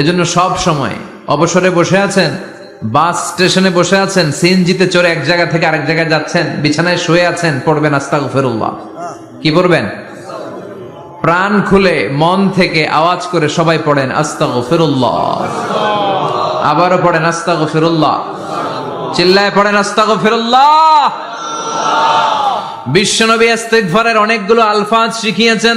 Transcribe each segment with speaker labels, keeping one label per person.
Speaker 1: এজন্য সব সময় অবসরে বসে আছেন, বাস স্টেশনে বসে আছেন, সিএনজিতে চড়ে এক জায়গা থেকে আরেক জায়গায় যাচ্ছেন, বিছানায় শুয়ে আছেন, পড়বেন আস্তাগফিরুল্লাহ। কি পড়বেন? প্রাণ খুলে মন থেকে আওয়াজ করে সবাই পড়েন আস্তাগফিরুল্লাহ। আবারও পড়েন আস্তাগফিরুল্লাহ। চিল্লায় পড়েন আস্তাগফিরুল্লাহ। বিশ্বনবী ইস্তিগফারের অনেকগুলো আলফাজ শিখিয়েছেন।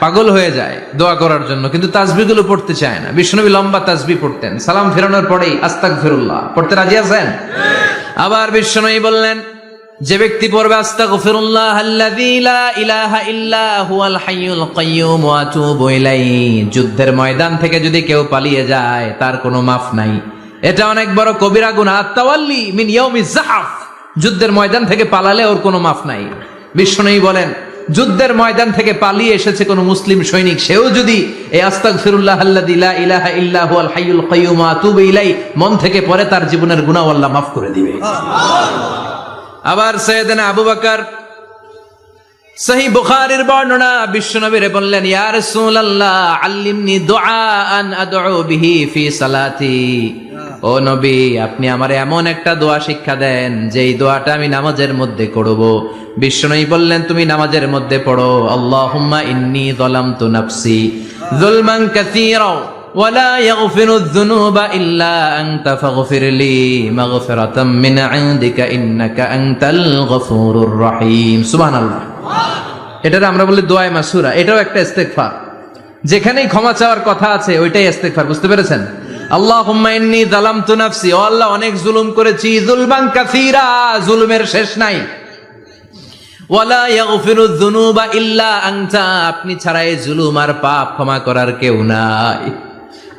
Speaker 1: পাগল হয়ে যায় দোয়া করার জন্য, কিন্তু তাসবিগুলো পড়তে চায় না। বিষ্ণবী লম্বা তাজবি পড়তেন। সালাম ফেরানোর পরেই আস্তাক ফিরুল্লাহ পড়তে রাজি আছেন? আবার বিষ্ণবী বললেন, যে ব্যক্তি পড়বে আস্তাগফিরুল্লাহ আল্লাযী ইলাহা ইল্লা যুদ্ধের ময়দান থেকে যদি কেউ পালিয়ে যায়, তার কোনো মাফ নাই। এটা অনেক বড় কবিরা গুনাহ। আত-তাওয়াল্লি মিন ইয়াউমিজ যুদ্ধের ময়দান থেকে পালালে ওর কোনো মাফ নাই। বিষ্ণুই বলেন যুদ্ধের ময়দান থেকে পালিয়ে এসেছে কোন মুসলিম সৈনিক। সেও যদি এই আল্লাহ ইলাহা হাইয়ুল আতুবু ইলাইহি মন থেকে পরে তার জীবনের গুনাহ আল্লাহ মাফ করে দিবে। আবার সৈয়দনা আবু বকর সহি বুখারীর বর্ণনা বিশ্বনবীরে বললেন ইয়া রাসূলুল্লাহ আল্লিমনি দুআআন আদউ বিহি ফি সালাতি ও নবী আপনি আমারে এমন একটা দোয়া শিক্ষা দেন যেই দোয়াটা আমি নামাজের মধ্যে করব বিশ্বনবী বললেন তুমি নামাজের মধ্যে পড়ো আল্লাহুম্মা ইন্নী যালামতু নাফসি যুলমান কাসীরা ولا يغفر الذنوب إلا أنت فاغفر لي مغفرة من عندك إنك أنت الغفور الرحيم سبحان الله এটার আমরা বলি দোয়ায় মাসুরা এটাও একটা ইস্তেগফার। যেখানেই ক্ষমা চাওয়ার কথা আছে, ওইটাই ইস্তেগফার, বুঝতে পেরেছেন? আল্লাহুম্মা ইন্নী যালামতু নাফসি, ও আল্লাহ অনেক জুলুম করেছি কাসীরা, জুলুমের শেষ নাই। ওয়ালা ইয়াগফিরু যুনুবা ইল্লা আনতা, আপনি ছাড়া এই জুলুম আর পাপ ক্ষমা করার কেউ নাই।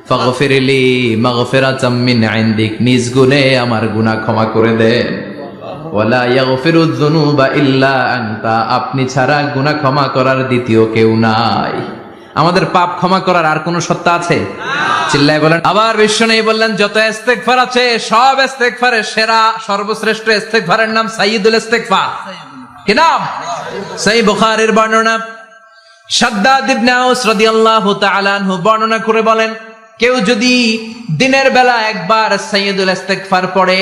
Speaker 1: ফাগফিরলি মাগফিরাতাম মিন ইনদিক, নিজ গুণে আমার গুনাহ ক্ষমা করে দেন। আপনি ছাড়া গুনাহ ক্ষমা করার দ্বিতীয় কেউ নাই। আমাদের পাপ ক্ষমা করার আর কোন সত্তা আছে? চিল্লায় বলেন আবার বিশ্ব নেই বললেন যত ইস্তেগফার আছে সব ইস্তেগফারের সেরা সর্বশ্রেষ্ঠ ইস্তেগফারের নাম সাইয়্যিদুল ইস্তেগফার। কি নাম? সেই বুখারীর বর্ণনা। সাদ্দাদ ইবনে আউস রাদিয়াল্লাহু তাআলা আনহু বর্ণনা করে বলেন কেউ যদি দিনের বেলা একবার সাইয়্যিদুল ইস্তেগফার পড়ে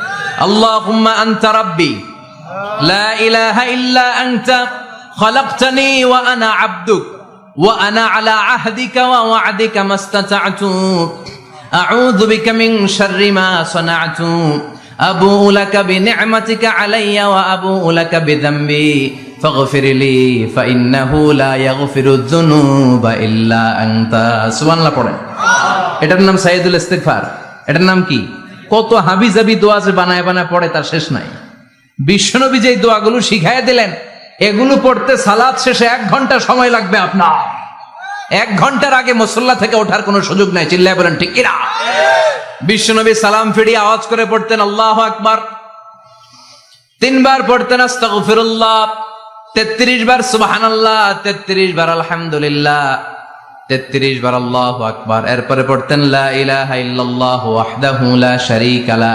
Speaker 1: আল্লাহুম্মা আনতা রাব্বি লা ইলাহা ইল্লা আনতা খলাকতানি ওয়া আনা আবদুক ওয়া আনা আলা আহদিকা ওয়া ওয়া'দিকা মাস্তাতা'তু আউযু বিকা মিন শাররি মা সানা'তু أبوء لك بنعمتك علي وأبوء لك بذنبي فاغفر لي فإنه لا يغفر الذنوب إلا أنت سبحان الله পড়েন এটার নাম সাইয়দুল ইস্তিগফার এটার নাম কি কত হাবিজাবি দোয়া যে বানায় বানায় পড়ে, তার শেষ নাই। বিশ্বনবী যে দোয়াগুলো শিখাই দিলেন, এগুলো পড়তে সালাদ শেষে এক ঘণ্টা সময় লাগবে আপনার। এক ঘণ্টার আগে মুসল্লা থেকে ওঠার কোনো সুযোগ নাই, চিল্লায় বলেন, ঠিক কিনা? বিশ্বনবী সালাম ফিরিয়ে আওয়াজ করে পড়তেন, আল্লাহ আকবার। তিনবার পড়তেন, আস্তাগফিরুল্লাহ। তেত্রিশ বার, সুবহানাল্লাহ। তেত্রিশ বার, আলহামদুলিল্লাহ। তেত্রিশ বার আল্লাহ আকবার। এরপরে পড়তেন লা ইলাহা ইল্লাল্লাহু ওয়াহদাহু লা শারীকা লা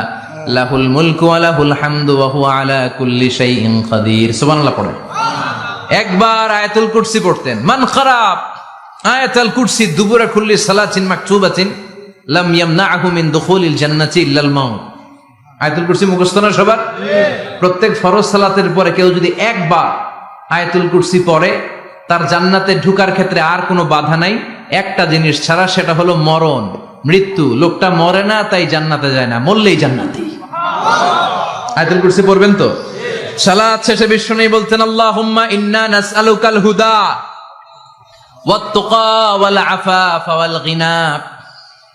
Speaker 1: লাহুল মুলকু ওয়া লাহুল হামদু ওয়া হুয়া আলা কুল্লি শাইইন কাদির সুবহানাল্লাহ পড়েন। একবার আয়াতুল কুরসি পড়তেন মান খারাপ আয়াতুল কুরসি দুবুরা কুল্লি সালাতিন মাকতুবাতিন লাম ইয়ামনাহু মিন দুখুলিল জান্নাতি ইল্লাল মাউত। আয়াতুল কুরসি মুখস্থ না সবার? প্রত্যেক ফরজ সালাতের পরে কেউ যদি একবার আয়াতুল কুরসি পড়ে তার জান্নাতে ঢুকার ক্ষেত্রে আর কোনো বাধা নাই। একটা জিনিস ছাড়া সেটা হলো মরণ। মৃত্যু। লোকটা মরে না তাই জান্নাতে যায় না। মরলেই জান্নাতি। আয়তুল কুরসি পড়বেন তো? সালাত শেষে বিশ্ব নেই বলতেন আল্লাহ আল্লাহুম্মা ইন্না নাসআলুকাল হুদা ওয়াত-তুকা ওয়াল আফাফা ওয়াল গিনা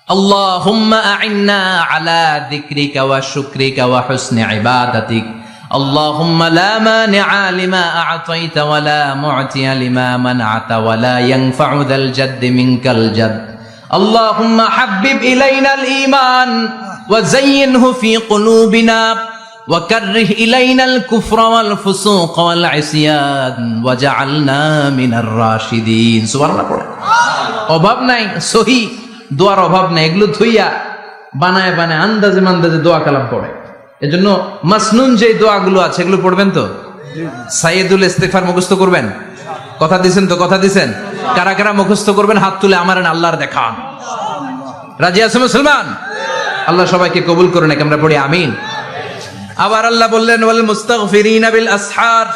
Speaker 1: আল্লাহুম্মা আ'inna আলা যিকরিকা ওয়া শুকরিকা ওয়া হুসনি ইবাদাতিকা। اللهم لا مانع لما أعطيت ولا معطي لما منعت ولا ينفع ذا الجد منك الجد اللهم حبب إلينا الإيمان وزينه في قلوبنا وكره إلينا الكفر والفسوق والعصيان وجعلنا من الراشدين سبحان الله পড়ে। অভাব নাই সহি দোয়ার অভাব নাই এগুলো থইয়া বানায় বানায় আন্দাজে মান্দাজে দোয়া কালাম পড়ে এজন্য মাসনুন যে দোয়াগুলো আছে এগুলো পড়বেন তো? সাইয়েদুল ইস্তেগফার মুখস্থ করবেন? কথা দিছেন তো কথা দিছেন? কারা কারা মুখস্থ করবেন? হাত তুলে আমার আল্লাহর দেখান রাজি আছে মুসলমান? আল্লাহ সবাইকে কবুল করুন আমরা পড়ি আমিন। আবার আল্লাহ বললেন ওয়াল মুস্তাগফিরিনা বিল আসহার।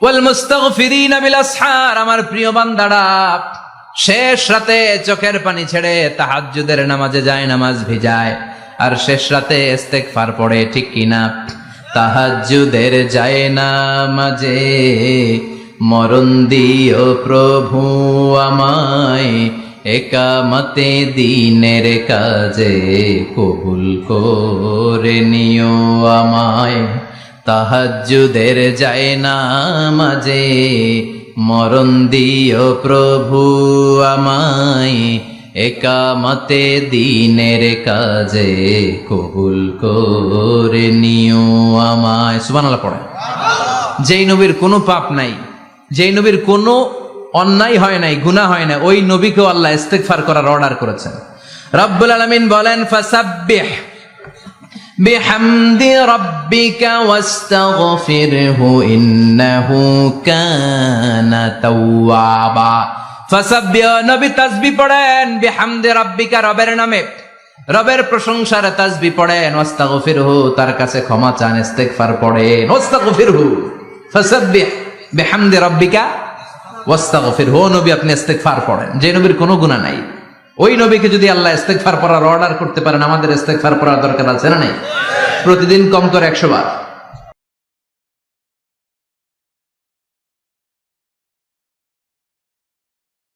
Speaker 1: ওয়াল মুস্তাগফিরিনা বিল আসহার। আমার প্রিয় বান্দারা শেষ রাতে চোখের পানি ছেড়ে তাহাজ্জুদের নামাজে যায় নামাজ ভিজায়। আর শেষ রাতে ইস্তেগফার পড়ে, ঠিক কিনা? তাহাজ্জুদের যায় নামাজে মরণ দিও প্রভু আমায়, একামতে দিনের কাজে কবুল করে নিও আমায়। তাহাজ্জুদের যায় না মাঝে। মরণ দিও প্রভু আমায় একামতে দিনের কাজে কবুল করে নিও আমায়। সুবহানাল্লাহ পড়ে যেই নবীর কোনো পাপ নাই, যেই নবীর কোনো অন্যায় হয় নাই, গুনাহ হয় না ওই নবীকেও আল্লাহ ইস্তেগফার করার অর্ডার করেছেন। রব্বুল আলামিন বলেন, ফাসাব্বিহ বিহামদি রাব্বিকা ওয়াস্তাগফিরহু ইন্নাহু কানা তাওয়াবা। ফাসাব্বিহ, নবী পড়েন যে নবীর কোনো গুনাহ নাই। ওই নবীকে যদি আল্লাহ ইস্তেগফার পড়ার অর্ডার করতে পারেন, আমাদের ইস্তেগফার পড়ার দরকার আছে না নাই? প্রতিদিন কম করে একশো বার।